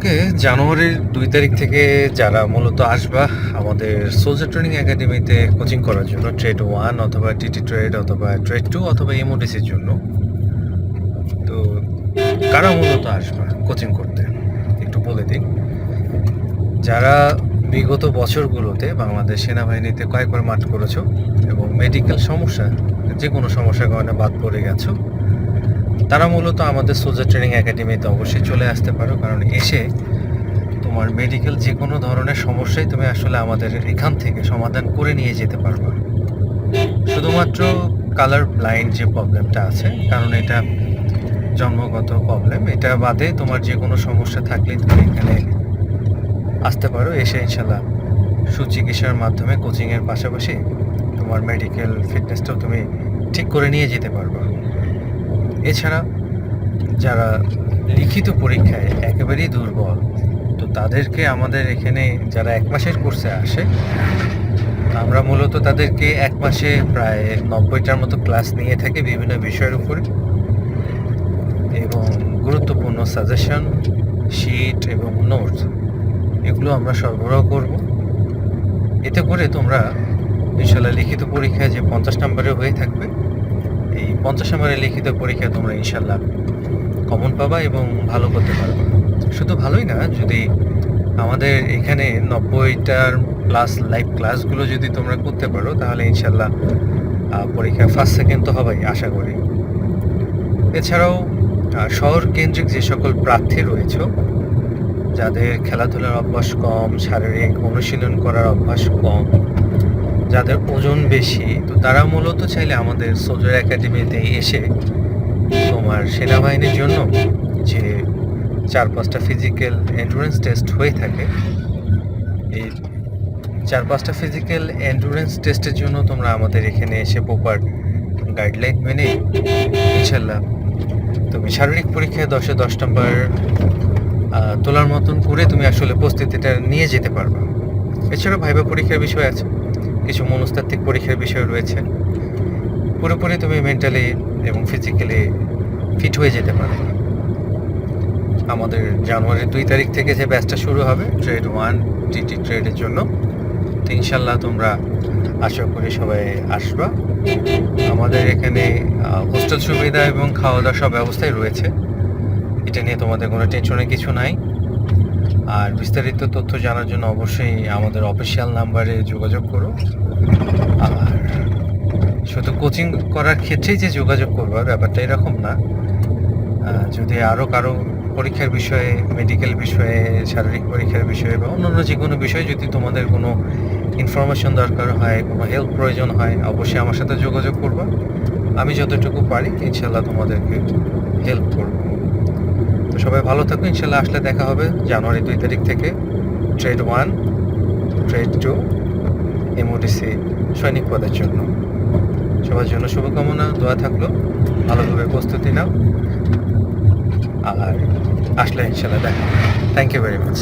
ওকে জানুয়ারির দুই তারিখ থেকে যারা মূলত আসবা আমাদের সোলজার ট্রেনিং একাডেমিতে কোচিং করার জন্য ট্রেড ওয়ান অথবা টিটি ট্রেড অথবা ট্রেড টু অথবা এমওডিসির জন্য। তো কারা মূলত আসবা কোচিং করতে? একটু বলে দিন যারা বিগত বছরগুলোতে বাংলাদেশ সেনাবাহিনীতে কয়েকবার মাঠ করেছ এবং মেডিকেল সমস্যা যে কোনো সমস্যার কারণে বাদ পড়ে গেছো তারা মূলত আমাদের সোলজার ট্রেনিং একাডেমিতে অবশ্যই চলে আসতে পারো, কারণ এসে তোমার মেডিকেল যে কোনো ধরনের সমস্যাই তুমি আসলে আমাদের এখান থেকে সমাধান করে নিয়ে যেতে পারবে। শুধুমাত্র কালার ব্লাইন্ড যে প্রবলেমটা আছে, কারণ এটা জন্মগত প্রবলেম এটা বাদে তোমার যে কোনো সমস্যা থাকলে তুমি এখানে আসতে পারো, এসে ইনশাল্লাহ সুচিকিৎসার মাধ্যমে কোচিংয়ের পাশাপাশি তোমার মেডিকেল ফিটনেসটাও তুমি ঠিক করে নিয়ে যেতে পারবে। এছাড়া যারা লিখিত পরীক্ষায় একেবারেই দুর্বল, তো তাদেরকে আমাদের এখানে যারা এক মাসের কোর্সে আসে, আমরা মূলত তাদেরকে এক মাসে প্রায় নব্বইটার মতো ক্লাস নিয়ে থাকি বিভিন্ন বিষয়ের উপরে। এবং গুরুত্বপূর্ণ সাজেশন শিট এবং নোট এগুলো আমরা সরবরাহ করব। এতে করে তোমরা, ইনশাল্লাহ লিখিত পরীক্ষায় যে পঞ্চাশ নম্বরে হয়ে থাকবে এই পঞ্চাশ নম্বরের লিখিত পরীক্ষা তোমরা ইনশাল্লাহ কমন পাবা এবং ভালো করতে পারবে শুধু ভালোই না, যদি আমাদের এখানে নব্বইটার প্লাস লাইভ ক্লাসগুলো যদি তোমরা করতে পারো, তাহলে ইনশাল্লাহ পরীক্ষা ফার্স্ট সেকেন্ড তো হবেই, আশা করি। এছাড়াও শহর কেন্দ্রিক যে সকল প্রার্থী রয়েছে, যাদের খেলাধুলার অভ্যাস কম, শারীরিক অনুশীলন করার অভ্যাস কম যাদের ওজন বেশি, তো তারা মূলত চাইলে আমাদের সোলজার একাডেমিতে এসে তোমার সেনাবাহিনীর জন্য যে চার পাঁচটা ফিজিক্যাল এন্ডুরেন্স টেস্ট হয়ে থাকে, এই চার পাঁচটা ফিজিক্যাল এন্ডুরেন্স টেস্টের জন্য তোমরা আমাদের এখানে এসে প্রপার গাইডলাইন মেনে ইনশাল্লাহ তুমি শারীরিক পরীক্ষায় দশে দশ নম্বর তোলার মতন করে তুমি আসলে প্রস্তুতিটা নিয়ে যেতে পারবে। এছাড়াও ভাইবা পরীক্ষার বিষয় আছে। কিছু মনস্তাত্ত্বিক পরীক্ষার বিষয় রয়েছে। পুরোপুরি তুমি মেন্টালি এবং ফিজিক্যালি ফিট হয়ে যেতে পারো। আমাদের জানুয়ারির দুই তারিখ থেকে যে ব্যাচটা শুরু হবে ট্রেড ওয়ান টিটি ট্রেডের জন্য। তো ইনশাল্লাহ তোমরা আশা করি সবাই আসবা। আমাদের এখানে হোস্টেল সুবিধা এবং খাওয়া দাওয়ার সব ব্যবস্থাই রয়েছে। এটা নিয়ে তোমাদের কোনো টেনশনের কিছু নাই। আর বিস্তারিত তথ্য জানার জন্য অবশ্যই আমাদের অফিসিয়াল নাম্বারে যোগাযোগ করো আর শুধু কোচিং করার ক্ষেত্রেই যে যোগাযোগ করব ব্যাপারটা এরকম না। যদি আরও কারও পরীক্ষার বিষয়ে মেডিকেল বিষয়ে, শারীরিক পরীক্ষার বিষয়ে বা অন্যান্য যে কোনো বিষয়ে যদি তোমাদের কোনো ইনফরমেশন দরকার হয়, কোনো হেল্প প্রয়োজন হয়, অবশ্যই আমার সাথে যোগাযোগ করবা। আমি যতটুকু পারি ইনশাল্লাহ তোমাদেরকে হেল্প করব। সবাই ভালো থাকুন ইনশাল্লাহ আসলে দেখা হবে জানুয়ারি দুই তারিখ থেকে। Trade one trade two MODC সৈনিক পদের জন্য। সবার জন্য শুভকামনা, দোয়া থাকল। ভালোভাবে প্রস্তুতি নাও। আর আসলে ইনশাল্লাহ দেখা থ্যাংক ইউ ভেরি মাচ